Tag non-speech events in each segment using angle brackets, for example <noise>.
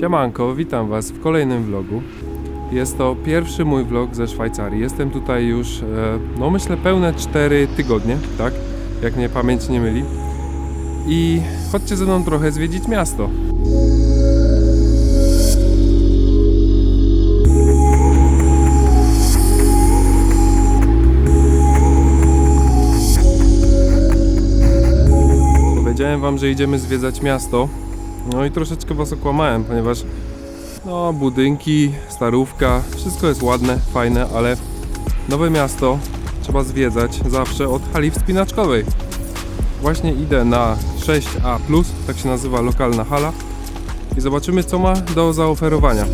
Siemanko, witam Was w kolejnym vlogu. Jest to pierwszy mój vlog ze Szwajcarii. Jestem tutaj już, e, no myślę, pełne 4 tygodnie, tak? Jak mnie pamięć nie myli. I chodźcie ze mną trochę zwiedzić miasto. Powiedziałem Wam, że idziemy zwiedzać miasto. No i troszeczkę Was okłamałem, ponieważ no, budynki, starówka, wszystko jest ładne, fajne, ale nowe miasto trzeba zwiedzać zawsze od hali wspinaczkowej. Właśnie idę na 6A, tak się nazywa lokalna hala, i zobaczymy, co ma do zaoferowania.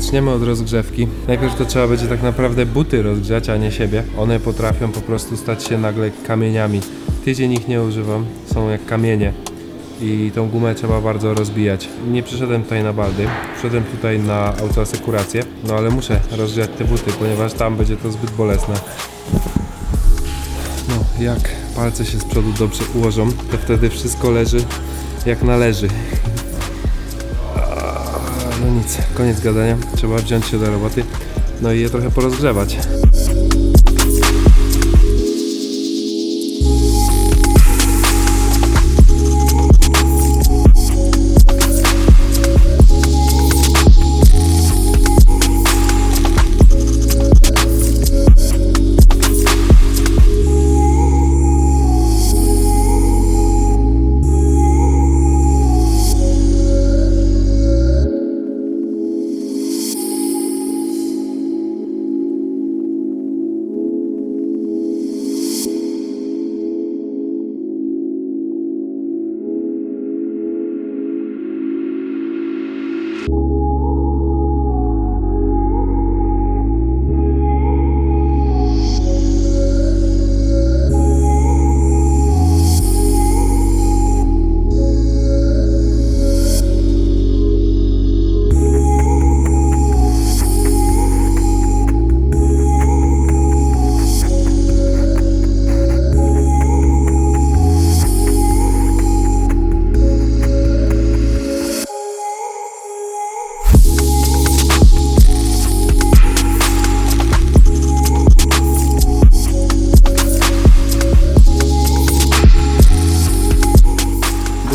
Zaczniemy od rozgrzewki. Najpierw to trzeba będzie tak naprawdę buty rozgrzać, a nie siebie. One potrafią po prostu stać się nagle kamieniami. Tydzień ich nie używam, są jak kamienie. I tą gumę trzeba bardzo rozbijać. Nie przyszedłem tutaj na baldy, przyszedłem tutaj na autoasekurację, no ale muszę rozgrzać te buty, ponieważ tam będzie to zbyt bolesne. No, jak palce się z przodu dobrze ułożą, to wtedy wszystko leży jak należy. No nic, koniec gadania. Trzeba wziąć się do roboty. No i je trochę porozgrzewać. you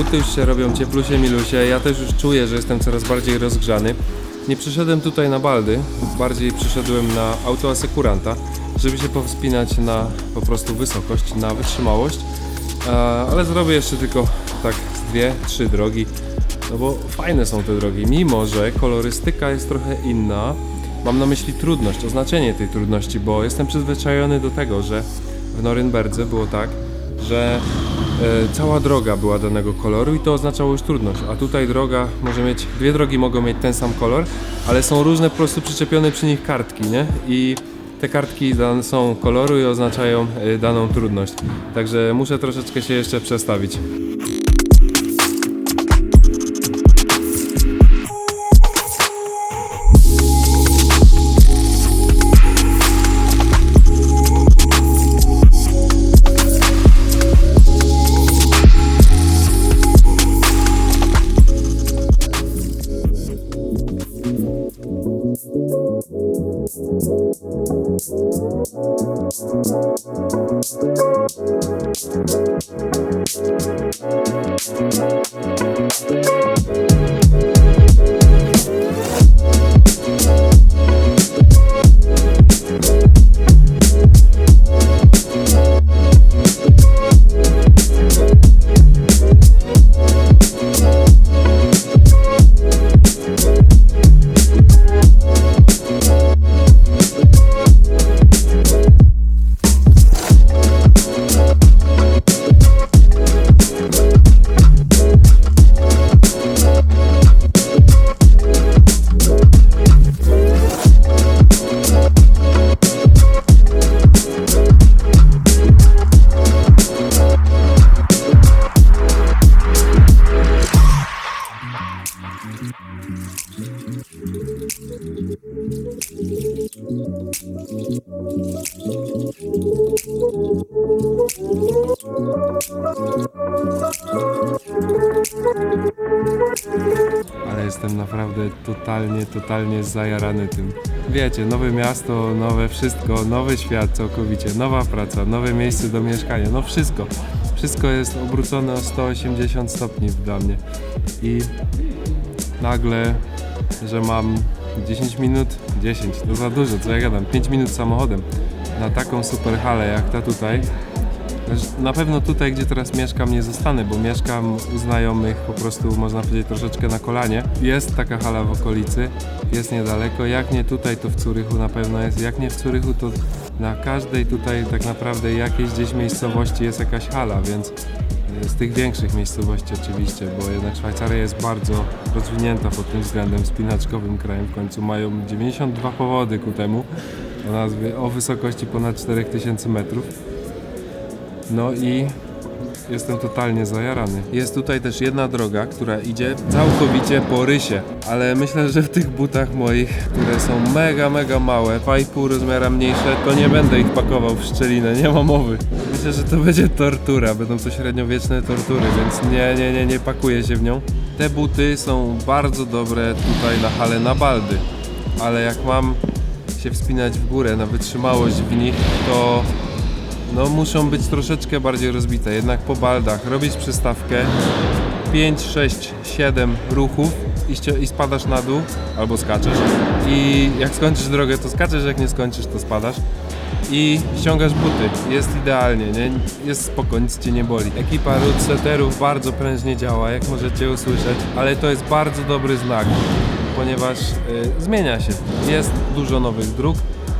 Buty już się robią cieplusie milusie. Ja też już czuję, że jestem coraz bardziej rozgrzany. Nie przyszedłem tutaj na baldy, bardziej przyszedłem na autoasekuranta, żeby się powspinać na po prostu wysokość, na wytrzymałość. E, Ale zrobię jeszcze tylko tak dwie, trzy drogi, no bo fajne są te drogi, mimo że kolorystyka jest trochę inna. Mam na myśli trudność, oznaczenie tej trudności, bo jestem przyzwyczajony do tego, że w Norymberdze było tak, że cała droga była danego koloru i to oznaczało już trudność. A tutaj droga może mieć, dwie drogi mogą mieć ten sam kolor, ale są różne po prostu przyczepione przy nich kartki, nie? I te kartki są koloru i oznaczają e, daną trudność. Także muszę troszeczkę się jeszcze przestawić. Thank you. Ale jestem naprawdę totalnie, totalnie zajarany tym. Wiecie, nowe miasto, nowe wszystko, nowy świat całkowicie, nowa praca, nowe miejsce do mieszkania, no wszystko. Wszystko jest obrócone o 180 stopni dla mnie. I nagle, że mam 10 minut, 10, to za dużo, co ja gadam, 5 minut samochodem na taką super halę jak ta tutaj. Też Na pewno tutaj, gdzie teraz mieszkam, nie zostanę, bo mieszkam u znajomych po prostu, można powiedzieć, troszeczkę na kolanie. Jest taka hala w okolicy, jest niedaleko. Jak nie tutaj, to w Curychu na pewno jest. Jak nie w Curychu, to na każdej tutaj tak naprawdę jakiejś gdzieś miejscowości jest jakaś hala, więc z tych większych miejscowości oczywiście, bo jednak Szwajcaria jest bardzo rozwinięta pod tym względem spinaczkowym krajem. W końcu mają 92 powody ku temu o nazwie o wysokości ponad 4000 metrów. No i jestem totalnie zajarany. Jest tutaj też jedna droga, która idzie całkowicie po rysie, ale myślę, że w tych butach moich, które są mega, mega małe, 2,5 rozmiara mniejsze, to nie będę ich pakował w szczelinę, nie ma mowy. Myślę, że to będzie tortura, będą to średniowieczne tortury, więc nie, nie, nie, nie pakuję się w nią. Te buty są bardzo dobre tutaj na hale na baldy, ale jak mam się wspinać w górę na wytrzymałość w nich, to no muszą być troszeczkę bardziej rozbite, jednak po baldach. Robić przystawkę. 5, 6, 7 ruchów i, spadasz na dół albo skaczesz. I jak skończysz drogę to skaczesz, jak nie skończysz to spadasz. I ściągasz buty, jest idealnie, nie? jest spoko, nic cię nie boli. Ekipa root setterów bardzo prężnie działa, jak możecie usłyszeć, ale to jest bardzo dobry znak, ponieważ y, zmienia się, jest dużo nowych dróg,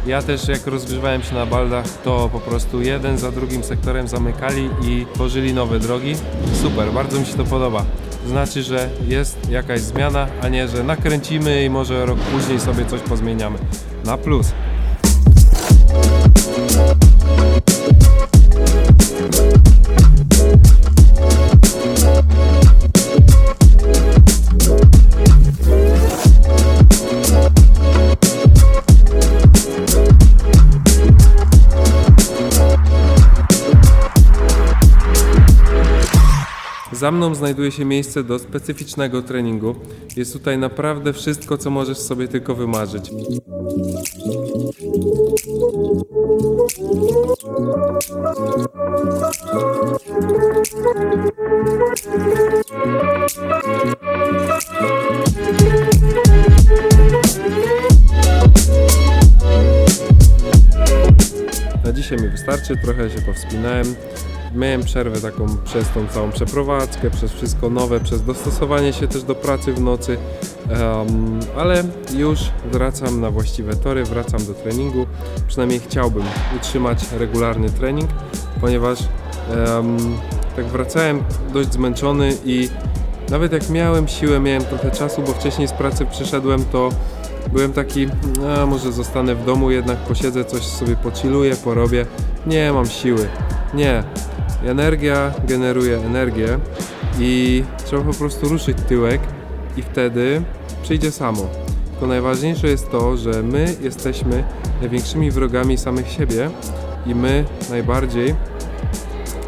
ja też jak rozgrzewałem się na baldach, to po prostu jeden za drugim sektorem zamykali i tworzyli nowe drogi. Super, bardzo mi się to podoba. Znaczy, że jest jakaś zmiana, a nie, że nakręcimy i może rok później sobie coś pozmieniamy. Na plus. Za mną znajduje się miejsce do specyficznego treningu. Jest tutaj naprawdę wszystko, co możesz sobie tylko wymarzyć. Na dzisiaj mi wystarczy, trochę się powspinałem. Miałem przerwę taką przez tą całą przeprowadzkę, przez wszystko nowe, przez dostosowanie się też do pracy w nocy, Em, ale już wracam na właściwe tory, wracam do treningu. Przynajmniej chciałbym utrzymać regularny trening, ponieważ em, tak wracałem dość zmęczony i nawet jak miałem siłę, miałem trochę czasu, bo wcześniej z pracy przyszedłem, to byłem taki, a może zostanę w domu, jednak posiedzę, coś sobie pochilluję, porobię. Nie mam siły. Nie. Energia generuje energię i trzeba po prostu ruszyć tyłek i wtedy przyjdzie samo. Tylko najważniejsze jest to, że my jesteśmy największymi wrogami samych siebie i my najbardziej,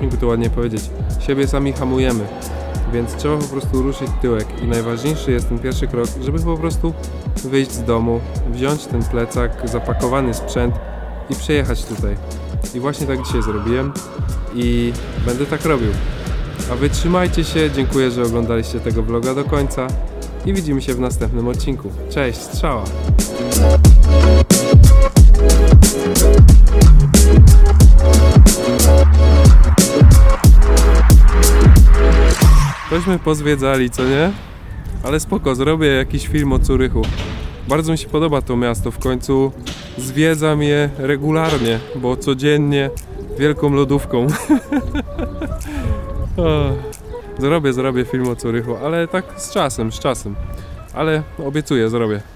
jakby to ładnie powiedzieć, siebie sami hamujemy. Więc trzeba po prostu ruszyć tyłek i najważniejszy jest ten pierwszy krok, żeby po prostu wyjść z domu, wziąć ten plecak, zapakowany sprzęt i przyjechać tutaj. I właśnie tak dzisiaj zrobiłem i będę tak robił. A wy trzymajcie się, dziękuję, że oglądaliście tego vloga do końca i widzimy się w następnym odcinku. Cześć, strzała! Tośmy pozwiedzali, co nie? Ale spoko, zrobię jakiś film o Curychu. Bardzo mi się podoba to miasto, w końcu zwiedzam je regularnie, bo codziennie wielką lodówką. <laughs> Zrobię, zrobię film o Curychu, ale tak z czasem, z czasem. Ale obiecuję, zrobię.